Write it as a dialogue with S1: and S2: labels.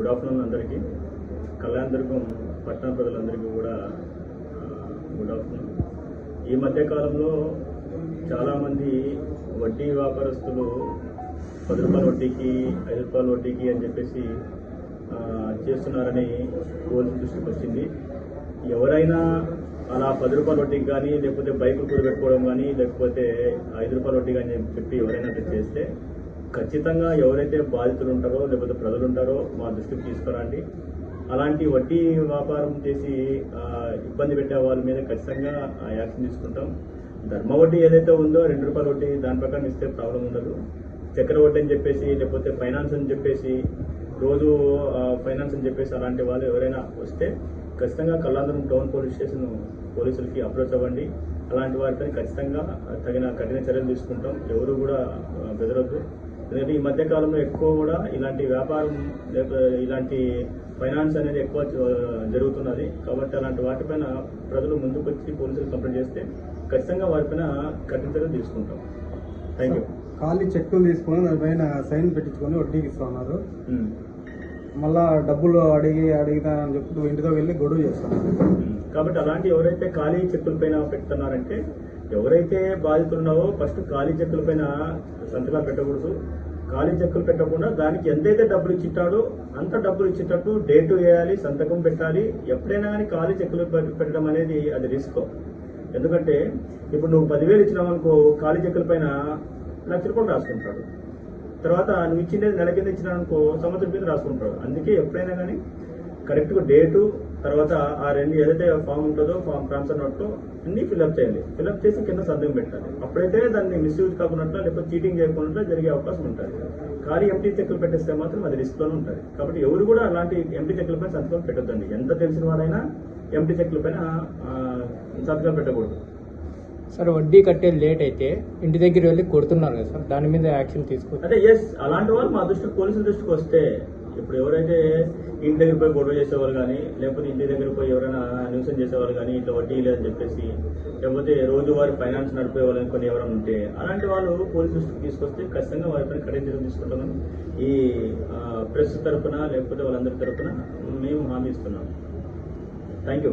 S1: Good afternoon అందరికీ. కళ్యాణదుర్గం పట్టణ ప్రజలందరికీ కూడా గుడ్ ఆఫ్టర్నూన్. ఈ మధ్యకాలంలో చాలామంది వడ్డీ వ్యాపారస్తులు పది రూపాయల వడ్డీకి ఐదు రూపాయల వడ్డీకి అని చెప్పేసి చేస్తున్నారని పోలీసు దృష్టికి వచ్చింది. ఎవరైనా అలా పది రూపాయల వడ్డీకి కానీ లేకపోతే బైకులు కూడా పెట్టుకోవడం కానీ లేకపోతే ఐదు రూపాయల వడ్డీ కానీ చెప్పి ఎవరైనా చేస్తే ఖచ్చితంగా ఎవరైతే బాధితులు ఉంటారో లేకపోతే ప్రజలు ఉంటారో మా దృష్టికి తీసుకురండి. అలాంటి వడ్డీ వ్యాపారం చేసి ఇబ్బంది పెట్టే వాళ్ళ మీద ఖచ్చితంగా యాక్షన్ తీసుకుంటాం. ధర్మ వడ్డీ ఏదైతే ఉందో రెండు రూపాయల వడ్డీ దాని ప్రకారం ఇస్తే ప్రాబ్లం ఉండదు. చక్కెర వడ్డీ అని చెప్పేసి లేకపోతే ఫైనాన్స్ అని చెప్పేసి రోజు ఫైనాన్స్ అని చెప్పేసి అలాంటి వాళ్ళు ఎవరైనా వస్తే ఖచ్చితంగా కల్లాందరం టౌన్ పోలీస్ స్టేషన్ పోలీసులకి అప్రోచ్ అవ్వండి. అలాంటి వారిపై ఖచ్చితంగా తగిన కఠిన చర్యలు తీసుకుంటాం. ఎవరు కూడా ఆ, బెదరొద్దు. ఎందుకంటే ఈ మధ్య కాలంలో ఎక్కువ కూడా ఇలాంటి వ్యాపారం లేకపోతే ఇలాంటి ఫైనాన్స్ అనేది ఎక్కువ జరుగుతున్నది. కాబట్టి అలాంటి వాటిపైన ప్రజలు ముందుకు వచ్చి పోలీసులు కంప్లైంట్ చేస్తే ఖచ్చితంగా వారిపైన కఠిన చర్యలు తీసుకుంటాం. థ్యాంక్ యూ
S2: ఖాళీ చెక్కులు తీసుకొని దానిపైన సైన్ పెట్టించుకొని వడ్డీకి ఇస్తున్నారు మళ్ళా డబ్బులు అడిగి చెప్పి నువ్వు ఇంటితో వెళ్ళి గొడవ చేస్తున్నారు.
S1: కాబట్టి అలాంటి ఎవరైతే ఖాళీ చెక్కుల పైన పెడుతున్నారంటే ఎవరైతే బాధితులు ఉన్నారో ఫస్ట్ ఖాళీ చెక్కుల పైన సంతకాలు పెట్టకూడదు. ఖాళీ చెక్కులు పెట్టకుండా దానికి ఎంతైతే డబ్బులు ఇచ్చిట్టాడో అంత డబ్బులు ఇచ్చేటట్టు డేటు వేయాలి సంతకం పెట్టాలి. ఎప్పుడైనా కానీ ఖాళీ చెక్కులు పెట్టడం అనేది అది రిస్క్. ఎందుకంటే ఇప్పుడు నువ్వు పదివేలు ఇచ్చినావు అనుకో ఖాళీ చెక్కుల పైన లక్ష రూపాయలు రాసుకుంటాడు. తర్వాత నువ్వు ఇచ్చిండేది నెల కింద ఇచ్చినావు అనుకో సంవత్సరం కింద రాసుకుంటాడు. అందుకే ఎప్పుడైనా కానీ కరెక్ట్గా డేటు తర్వాత ఆ రెండు ఏదైతే ఫామ్ ఉంటుందో ఫామ్ ట్రాన్స్ఫర్ నోట్లో అన్ని ఫిల్అప్ చేయాలి ఫిల్అప్ చేసి కింద సంతకం పెట్టాలి. అప్పుడైతే దాన్ని మిస్యూజ్ కాకుండా లేకపోతే చీటింగ్ చేయకుండా జరిగే అవకాశం ఉంటుంది. ఖాళీ ఎంటీ చెక్కులు పెట్టేస్తే మాత్రం అది రిస్క్లోనే ఉంటుంది. కాబట్టి ఎవరు కూడా అలాంటి ఎంటీ చెక్కులపై సంతకం పెట్టొద్దండి. ఎంత తెలిసిన వాడైనా ఎంటీ చెక్కులపైన ఆ, సంతకం పెట్టకూడదు.
S3: సార్ వడ్డీ కట్టే లేట్ అయితే ఇంటి దగ్గర వెళ్ళి కొడుతున్నారు కదా సార్ దాని మీద యాక్షన్ తీసుకో
S1: అంటే ఎస్ అలాంటి వాళ్ళు మా దృష్టికి పోలీసుల దృష్టికి వస్తే ఇప్పుడు ఎవరైతే ఇంటి దగ్గర పోయి గొడవ చేసేవాళ్ళు కానీ లేకపోతే ఇంటి దగ్గర పోయి ఎవరైనా న్యూసన్ చేసేవాళ్ళు కానీ ఇట్లా వడ్డీ లేదని చెప్పేసి లేకపోతే రోజువారి ఫైనాన్స్ నడిపే వాళ్ళని కొన్ని ఎవరైనా ఉంటే అలాంటి వాళ్ళు పోలీసులు దృష్టికి తీసుకొస్తే ఖచ్చితంగా వారిపైన కఠిన చర్యలు తీసుకుంటామని ఈ ప్రెస్ తరఫున లేకపోతే వాళ్ళందరి తరఫున మేము హామీ ఇస్తున్నాం. Thank you